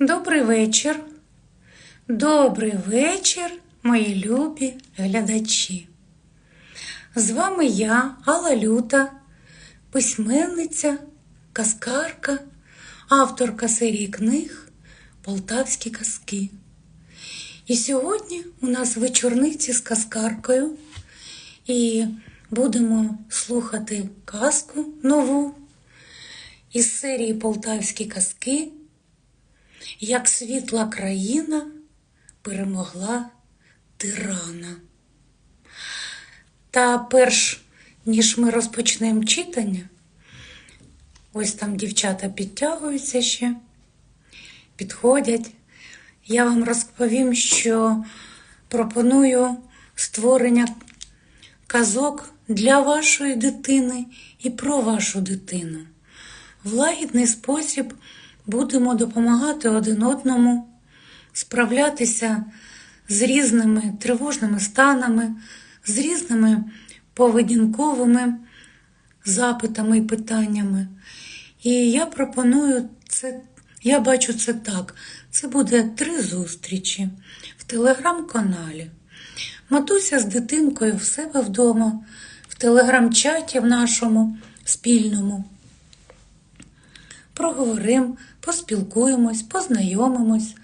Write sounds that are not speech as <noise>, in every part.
Добрий вечір. Добрий вечір, мої любі глядачі. З вами я, Алла Люта, письменниця, казкарка, авторка серії книг Полтавські казки. І сьогодні у нас вечорниці з казкаркою, і будемо слухати казку нову із серії Полтавські казки як світла країна перемогла тирана. Та перш ніж ми розпочнемо читання, ось там дівчата підтягуються ще, підходять. Я вам розповім, що пропоную створення казок для вашої дитини і про вашу дитину. В лагідний спосіб будемо допомагати один одному справлятися з різними тривожними станами, з різними поведінковими запитами і питаннями. І я пропоную це, я бачу це так. Це буде три зустрічі в телеграм-каналі. Матуся з дитинкою в себе вдома, в телеграм-чаті в нашому спільному проговоримо, поспілкуємось, познайомимось.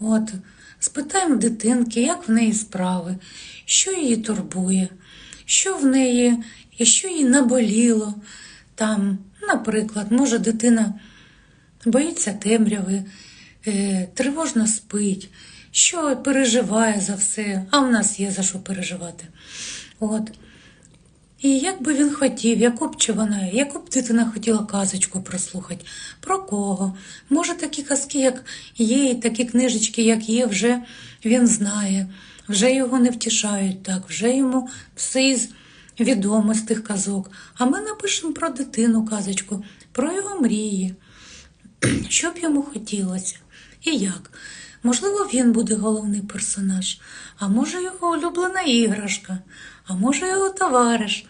От, спитаємо дитинки, як в неї справи, що її турбує, що в неї і що їй наболіло. Там, наприклад, може дитина боїться темряви, е, тривожно спить, що переживає за все, а в нас є за що переживати. От. І як би він хотів, яку б чи вона, яку б дитина хотіла казочку прослухати, про кого. Може, такі казки, як є, і такі книжечки, як є, вже він знає, вже його не втішають так, вже йому все із відомо з тих казок. А ми напишемо про дитину казочку, про його мрії, <clears throat> що б йому хотілося і як. Можливо, він буде головний персонаж, а може його улюблена іграшка, а може його товариш.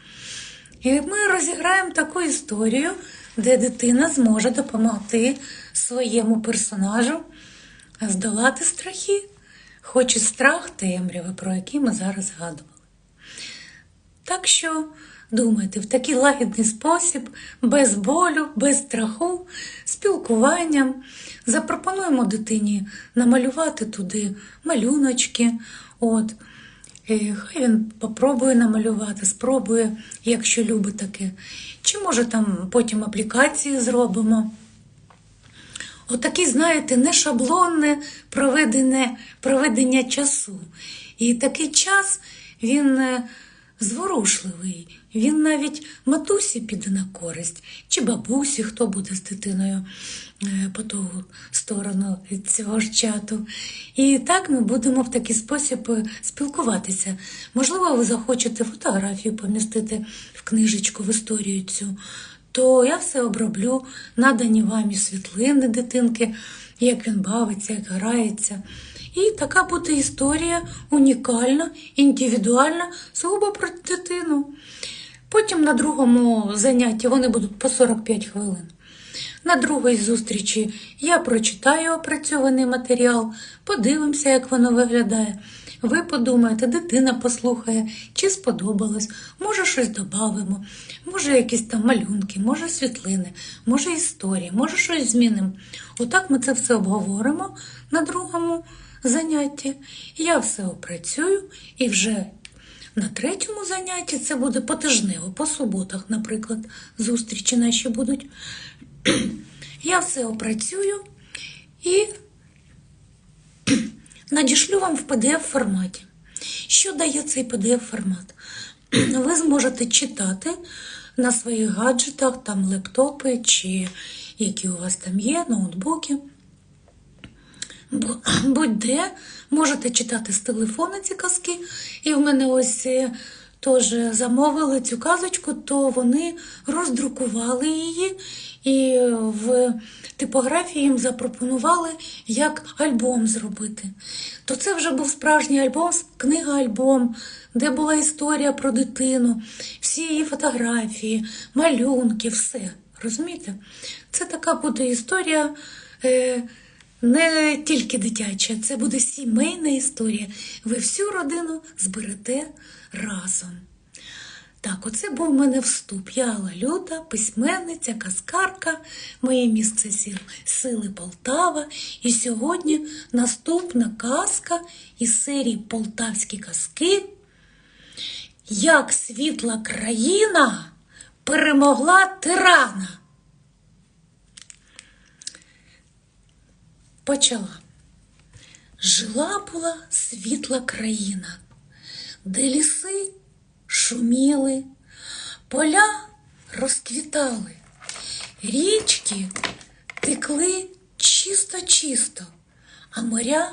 І ми розіграємо таку історію, де дитина зможе допомогти своєму персонажу здолати страхи, хоч і страх темряви, про який ми зараз згадували. Так що думайте, в такий лагідний спосіб, без болю, без страху, спілкуванням, запропонуємо дитині намалювати туди малюночки. От. І Хай він попробує намалювати, спробує, якщо любить таке. Чи може там потім аплікації зробимо. Отакі, знаєте, не шаблонне проведення, проведення часу. І такий час він е, зворушливий. Він навіть матусі піде на користь, чи бабусі, хто буде з дитиною е, по ту сторону цього ж чату. І так ми будемо в такий спосіб е, спілкуватися. Можливо, ви захочете фотографію помістити в книжечку, в історію цю. То я все оброблю, надані вам світлини дитинки, як він бавиться, як грається. І така буде історія унікальна, індивідуальна, сугубо про дитину. Потім на другому занятті вони будуть по 45 хвилин. На другій зустрічі я прочитаю опрацьований матеріал, подивимося, як воно виглядає. Ви подумаєте, дитина послухає, чи сподобалось, може щось додамо, може якісь там малюнки, може світлини, може історії, може щось змінимо. Отак ми це все обговоримо на другому занятті. Я все опрацюю і вже на третьому занятті це буде потижнево, по суботах, наприклад, зустрічі наші будуть. <clears throat> Я все опрацюю і надішлю вам в PDF форматі. Що дає цей PDF формат? <clears throat> Ви зможете читати на своїх гаджетах, там лептопи чи які у вас там є, ноутбуки. Бу- <clears throat> Будь-де можете читати з телефона ці казки. І в мене ось е, теж замовили цю казочку, то вони роздрукували її і в типографії їм запропонували, як альбом зробити. То це вже був справжній альбом, книга-альбом, де була історія про дитину, всі її фотографії, малюнки, все. Розумієте? Це така буде історія. Не тільки дитяча, це буде сімейна історія. Ви всю родину зберете разом. Так, оце був у мене вступ. Я Алла Люда, письменниця, казкарка, моє місце сіл Сили Полтава. І сьогодні наступна казка із серії Полтавські казки. Як світла країна перемогла тирана. Почала. Жила була світла країна, де ліси шуміли, поля розквітали, річки текли чисто-чисто, а моря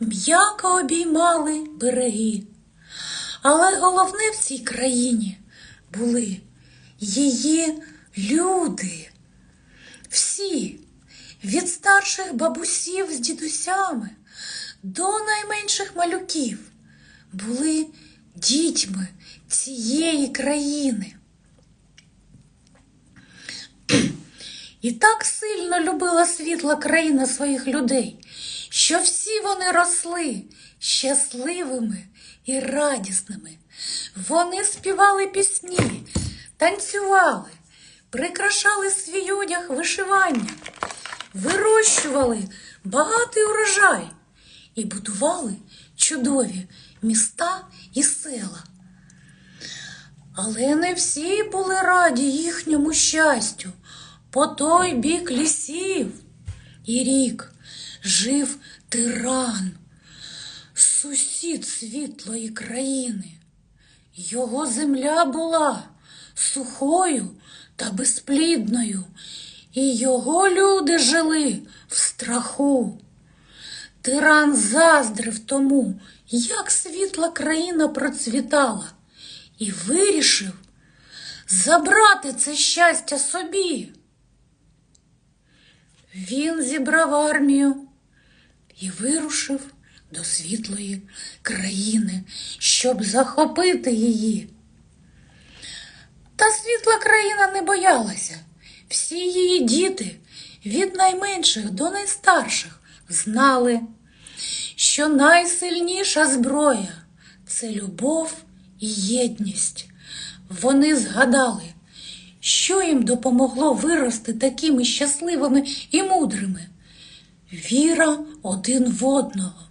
м'яко обіймали береги. Але головне в цій країні були її люди. Всі, від старших бабусів з дідусями до найменших малюків, були дітьми цієї країни. І так сильно любила світла країна своїх людей, що всі вони росли щасливими і радісними. Вони співали пісні, танцювали, прикрашали свій одяг вишиванням, вирощували багатий урожай і будували чудові міста і села. Але не всі були раді їхньому щастю. По той бік лісів і рік жив тиран, сусід світлої країни. Його земля була сухою та безплідною, і його люди жили в страху. Тиран заздрив тому, як світла країна процвітала, і вирішив забрати це щастя собі. Він зібрав армію і вирушив до світлої країни, щоб захопити її. Та світла країна не боялася. Всі її діти від найменших до найстарших знали, що найсильніша зброя це любов і єдність. Вони згадали, що їм допомогло вирости такими щасливими і мудрими. Віра один в одного,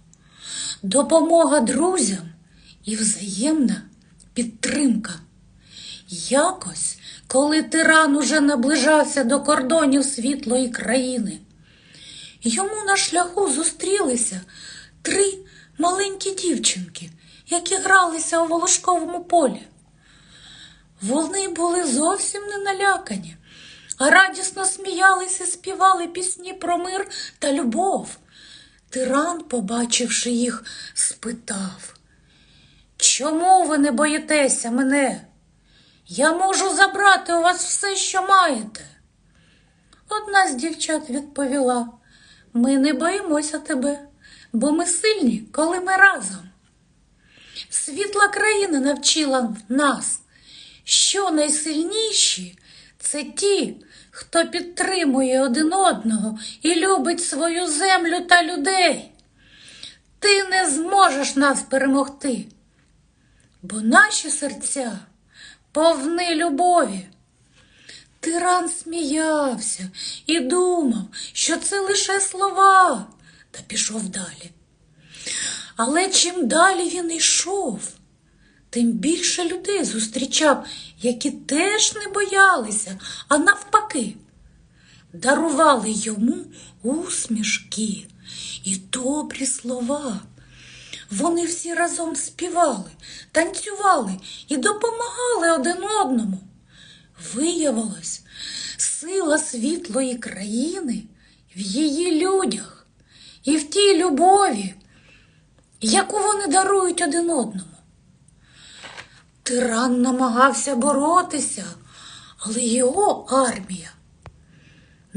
допомога друзям і взаємна підтримка. Якось, коли тиран уже наближався до кордонів світлої країни, йому на шляху зустрілися три маленькі дівчинки, які гралися у волошковому полі. Вони були зовсім не налякані, а радісно сміялися співали пісні про мир та любов. Тиран, побачивши їх, спитав, Чому ви не боїтеся мене? Я можу забрати у вас все, що маєте. Одна з дівчат відповіла, ми не боїмося тебе, бо ми сильні, коли ми разом. Світла країна навчила нас, що найсильніші це ті, хто підтримує один одного і любить свою землю та людей. Ти не зможеш нас перемогти, бо наші серця повни любові. Тиран сміявся і думав, що це лише слова, та пішов далі. Але чим далі він йшов, тим більше людей зустрічав, які теж не боялися, а навпаки, дарували йому усмішки і добрі слова. Вони всі разом співали, танцювали і допомагали один одному. Виявилось, сила світлої країни в її людях і в тій любові, яку вони дарують один одному. Тиран намагався боротися, але його армія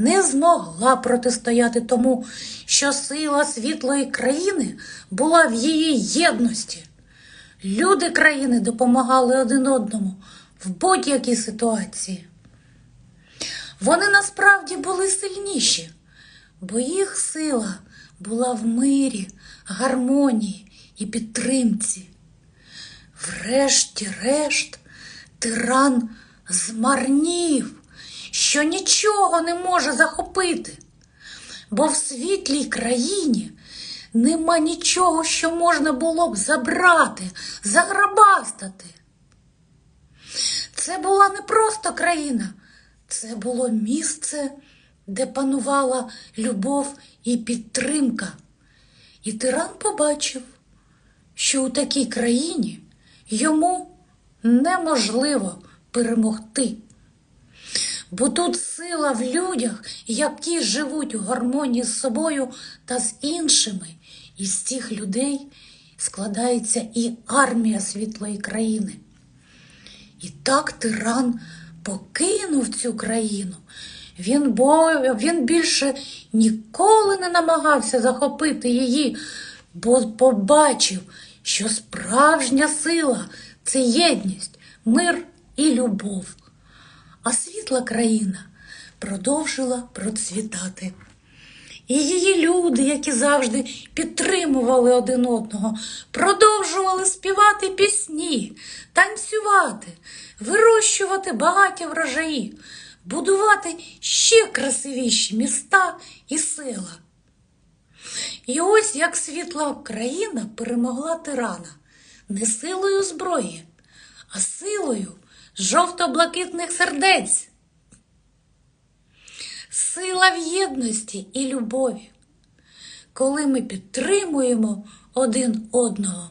не змогла протистояти тому, що сила світлої країни була в її єдності. Люди країни допомагали один одному в будь-якій ситуації. Вони насправді були сильніші, бо їх сила була в мирі, гармонії і підтримці. Врешті-решт, тиран змарнів, що нічого не може захопити, бо в світлій країні нема нічого, що можна було б забрати, заграбастати. Це була не просто країна, це було місце, де панувала любов і підтримка. І тиран побачив, що у такій країні йому неможливо перемогти. Бо тут сила в людях, які живуть у гармонії з собою та з іншими. І з цих людей складається і армія світлої країни. І так тиран покинув цю країну. Він, бо, він більше ніколи не намагався захопити її, бо побачив, що справжня сила це єдність, мир і любов. А світла країна продовжила процвітати. І її люди, які завжди підтримували один одного, продовжували співати пісні, танцювати, вирощувати багаті врожаї, будувати ще красивіші міста і села. І ось як світла країна перемогла тирана не силою зброї, а силою жовто-блакитних сердець. Сила в єдності і любові. Коли ми підтримуємо один одного,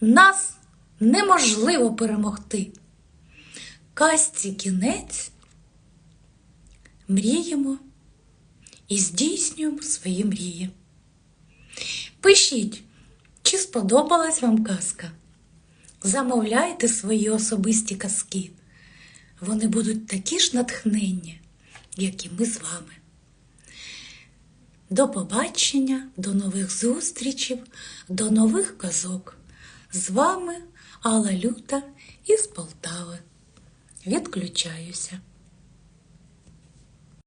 нас неможливо перемогти. Казці кінець мріємо і здійснюємо свої мрії. Пишіть, чи сподобалась вам казка. Замовляйте свої особисті казки. Вони будуть такі ж натхненні, як і ми з вами. До побачення, до нових зустрічів, до нових казок. З вами Алла Люта із Полтави. Відключаюся.